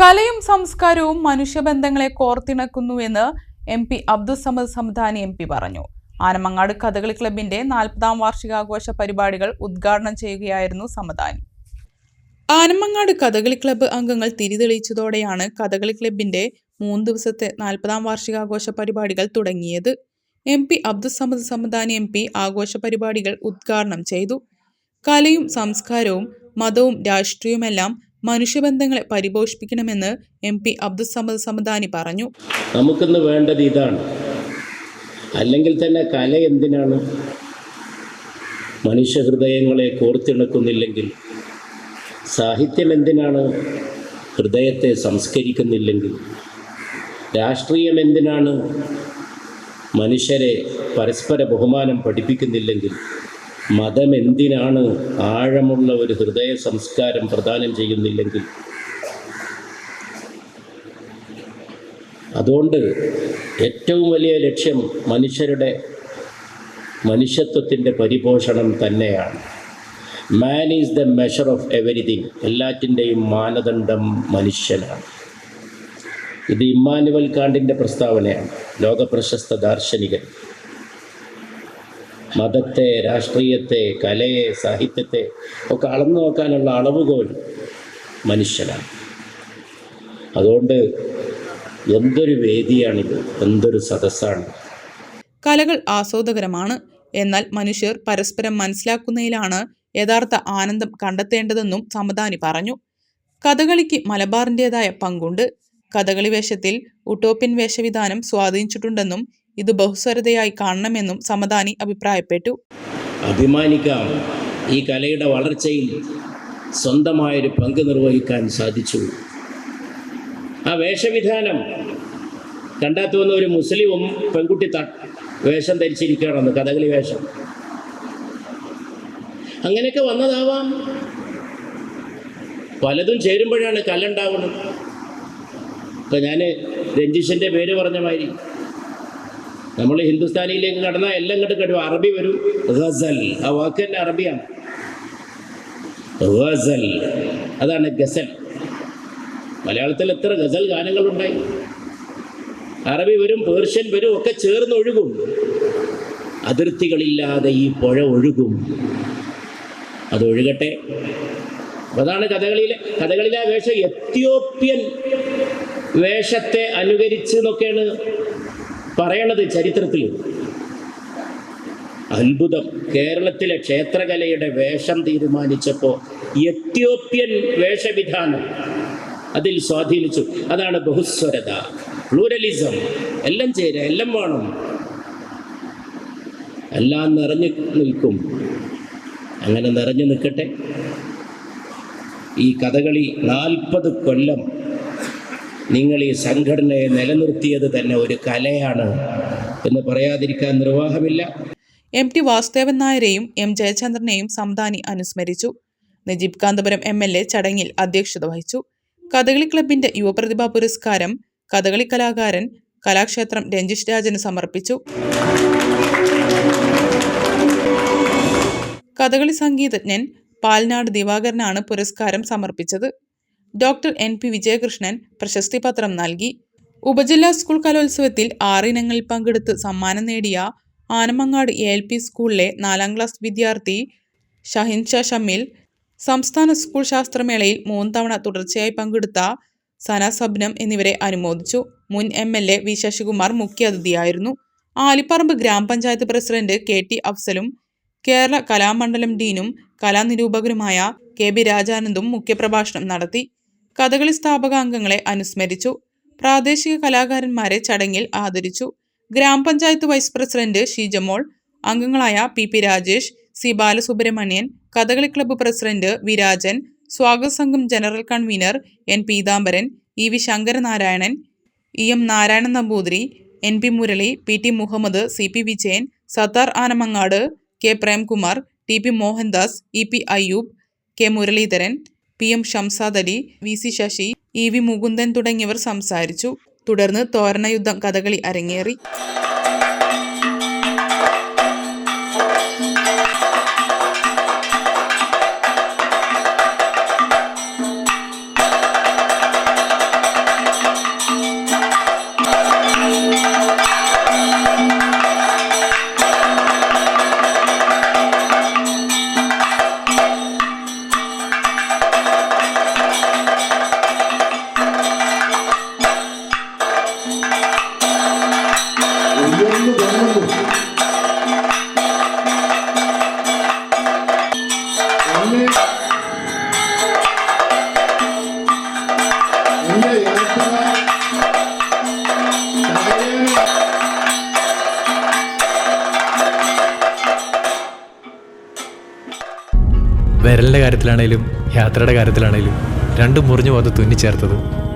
കലയും സംസ്കാരവും മനുഷ്യബന്ധങ്ങളെ കോർത്തിണക്കുന്നുവെന്ന് M P Abdussamad Samadani M P പറഞ്ഞു. ആനമങ്ങാട് കഥകളി ക്ലബിന്റെ നാൽപ്പതാം വാർഷികാഘോഷ പരിപാടികൾ ഉദ്ഘാടനം ചെയ്യുകയായിരുന്നു സമദാനി. ആനമങ്ങാട് കഥകളി ക്ലബ്ബ് അംഗങ്ങൾ തിരിതെളിയിച്ചതോടെയാണ് കഥകളി ക്ലബിന്റെ മൂന്ന് ദിവസത്തെ നാൽപ്പതാം വാർഷികാഘോഷ പരിപാടികൾ തുടങ്ങിയത്. M P Abdussamad Samadani M P ആഘോഷ പരിപാടികൾ ഉദ്ഘാടനം ചെയ്തു. കലയും സംസ്കാരവും മതവും രാഷ്ട്രീയവുമെല്ലാം മനുഷ്യബന്ധങ്ങളെ പരിപോഷിപ്പിക്കണമെന്ന് എം പി അബ്ദുസമദ് സമദാനി പറഞ്ഞു. നമുക്കിന്ന് വേണ്ടത് ഇതാണ്. അല്ലെങ്കിൽ തന്നെ കല എന്തിനാണ്? മനുഷ്യഹൃദയങ്ങളെ കോർത്തിണക്കുന്നില്ലെങ്കിൽ സാഹിത്യം എന്തിനാണ്? ഹൃദയത്തെ സംസ്കരിക്കുന്നില്ലെങ്കിൽ രാഷ്ട്രീയം എന്തിനാണ്? മനുഷ്യരെ പരസ്പര ബഹുമാനം പഠിപ്പിക്കുന്നില്ലെങ്കിൽ മതം എന്തിനാണ് ആഴമുള്ള ഒരു ഹൃദയ സംസ്കാരം പ്രദാനം ചെയ്യുന്നില്ലെങ്കിൽ? അതുകൊണ്ട് ഏറ്റവും വലിയ ലക്ഷ്യം മനുഷ്യരുടെ മനുഷ്യത്വത്തിന്റെ പരിപോഷണം തന്നെയാണ്. Man is the measure of everything എല്ലാറ്റിന്റെയും മാനദണ്ഡം മനുഷ്യനാണ്. ഇത് ഇമ്മാനുവൽ കാണ്ടിന്റെ പ്രസ്താവനയാണ്. ലോകപ്രശസ്ത ദാർശനികൻ. മതത്തെ രാഷ്ട്രീയത്തെ കലയെ സാഹിത്യത്തെ ഒക്കെ അളന്നു നോക്കാനുള്ള അളവുകോൽ മനുഷ്യനാണ്. അതുകൊണ്ട് എന്തൊരു വേദിയാണിത് എന്തൊരു സദസ്സാണ്. കലകൾ ആസ്വാദകരമാണ്. എന്നാൽ മനുഷ്യർ പരസ്പരം മനസ്സിലാക്കുന്നതിലാണ് യഥാർത്ഥ ആനന്ദം കണ്ടെത്തേണ്ടതെന്നും സമദാനി പറഞ്ഞു. കഥകളിക്ക് മലബാറിന്റെതായ പങ്കുണ്ട്. കഥകളി വേഷത്തിൽ ഉട്ടോപ്യൻ വേഷവിധാനം സ്വാധീനിച്ചിട്ടുണ്ടെന്നും ഇത് ബഹുസ്വരതയായി കാണണമെന്നും സമദാനി അഭിപ്രായപ്പെട്ടു. അഭിമാനിക്കാം ഈ കലയുടെ വളർച്ചയിൽ സ്വന്തമായൊരു പങ്ക് നിർവഹിക്കാൻ സാധിച്ചു. ആ വേഷവിധാനം കണ്ടാൽ തോന്നുന്ന ഒരു മുസ്ലിമും പെൺകുട്ടി ത വേഷം ധരിച്ചിരിക്കുകയാണെന്ന് കഥകളി വേഷം. അങ്ങനെയൊക്കെ വന്നതാവാം. പലതും ചേരുമ്പോഴാണ് കല്ലുണ്ടാവുന്നത്. ഇപ്പം ഞാൻ രഞ്ജിഷിന്റെ പേര് പറഞ്ഞ മാതിരി നമ്മൾ ഹിന്ദുസ്ഥാനിയിലേക്ക് കടന്നാൽ എല്ലാം ഇങ്ങോട്ട് കഴിയും അറബി വരും. ഗസൽ. ആ വാക്ക് തന്നെ അറബിയാണ്. ഗസൽ. അതാണ് ഗസൽ. മലയാളത്തിൽ എത്ര ഗസൽ ഗാനങ്ങളുണ്ടായി. അറബി വരും പേർഷ്യൻ വരും ഒക്കെ ചേർന്ന് ഒഴുകും. അതിർത്തികളില്ലാതെ ഈ പുഴ ഒഴുകും. അത് ഒഴുകട്ടെ. അതാണ് കഥകളിയിലെ കഥകളിലെ വേഷം. എത്യോപ്യൻ വേഷത്തെ അനുകരിച്ച് എന്നൊക്കെയാണ് പറയണത് ചരിത്രത്തിൽ. അത്ഭുതം. കേരളത്തിലെ ക്ഷേത്രകലയുടെ വേഷം തീരുമാനിച്ചപ്പോൾ എത്യോപ്യൻ വേഷവിധാനം അതിൽ സ്വാധീനിച്ചു. അതാണ് ബഹുസ്വരത പ്ലൂരലിസം എല്ലാം ചേരുക എല്ലാം വേണം. എല്ലാം നിറഞ്ഞു നിൽക്കും. അങ്ങനെ നിറഞ്ഞു നിൽക്കട്ടെ. ഈ കഥകളി നാൽപ്പത് കൊല്ലം നിങ്ങൾ ഈ സംഘടനയെ നിലനിർത്തിയത് തന്നെ ഒരു കലയാണ് എന്ന് പറയാതിരിക്കാൻ നിർവാഹമില്ല. എം ടി വാസുദേവൻ നായരെയും എം ജയചന്ദ്രനെയും സംദാനി അനുസ്മരിച്ചു. Najeeb Kanthapuram M L A ചടങ്ങിൽ അധ്യക്ഷത വഹിച്ചു. കഥകളി ക്ലബിന്റെ യുവപ്രതിഭാ പുരസ്കാരം കഥകളി കലാകാരൻ കലാക്ഷേത്രം രഞ്ജിഷ് രാജന് സമർപ്പിച്ചു. കഥകളി സംഗീതജ്ഞൻ പാൽനാട് ദിവാകരനാണ് പുരസ്കാരം സമർപ്പിച്ചത്. ഡോക്ടർ എൻ പി വിജയകൃഷ്ണൻ പ്രശസ്തി പത്രം നൽകി. ഉപജില്ലാ സ്കൂൾ കലോത്സവത്തിൽ ആറിനങ്ങളിൽ പങ്കെടുത്ത് സമ്മാനം നേടിയ ആനമങ്ങാട് എ എൽ പി സ്കൂളിലെ നാലാം ക്ലാസ് വിദ്യാർത്ഥി ഷഹിൻഷ ഷമിൽ സംസ്ഥാന സ്കൂൾ ശാസ്ത്രമേളയിൽ മൂന്ന് തവണ തുടർച്ചയായി പങ്കെടുത്ത സന സബ്നം എന്നിവരെ അനുമോദിച്ചു. മുൻ M L A V Sasikumar മുഖ്യാതിഥിയായിരുന്നു Alipparamba ഗ്രാമപഞ്ചായത്ത് പ്രസിഡന്റ് കെ ടി അഫ്സലും കേരള കലാമണ്ഡലം ഡീനും കലാനിരൂപകരുമായ കെ ബി രാജാനന്ദും മുഖ്യപ്രഭാഷണം നടത്തി. കഥകളി സ്ഥാപക അംഗങ്ങളെ അനുസ്മരിച്ചു. പ്രാദേശിക കലാകാരന്മാരെ ചടങ്ങിൽ ആദരിച്ചു. ഗ്രാമപഞ്ചായത്ത് വൈസ് പ്രസിഡന്റ് ഷീജമോൾ അംഗങ്ങളായ P P Rajesh C Balasubramanian Kathakali club president Virajan സ്വാഗത സംഘം general convener N Peethambaran E V Sankaranarayanan E M Narayanan Namboothiri N P Murali P T Muhammad C P Vijayan Sathar Anamangad K Premkumar T P Mohandas E P Ayyub K Muraleedharan P M Shamsad Ali V C Sasi E V Mukundan തുടങ്ങിയവർ സംസാരിച്ചു. തുടർന്ന് തോരണയുദ്ധം കഥകളി അരങ്ങേറി. വിരലിന്റെ കാര്യത്തിലാണേലും യാത്രയുടെ കാര്യത്തിലാണേലും രണ്ടും മുറിഞ്ഞു പോകാതെ തുന്നിച്ചേർത്തത്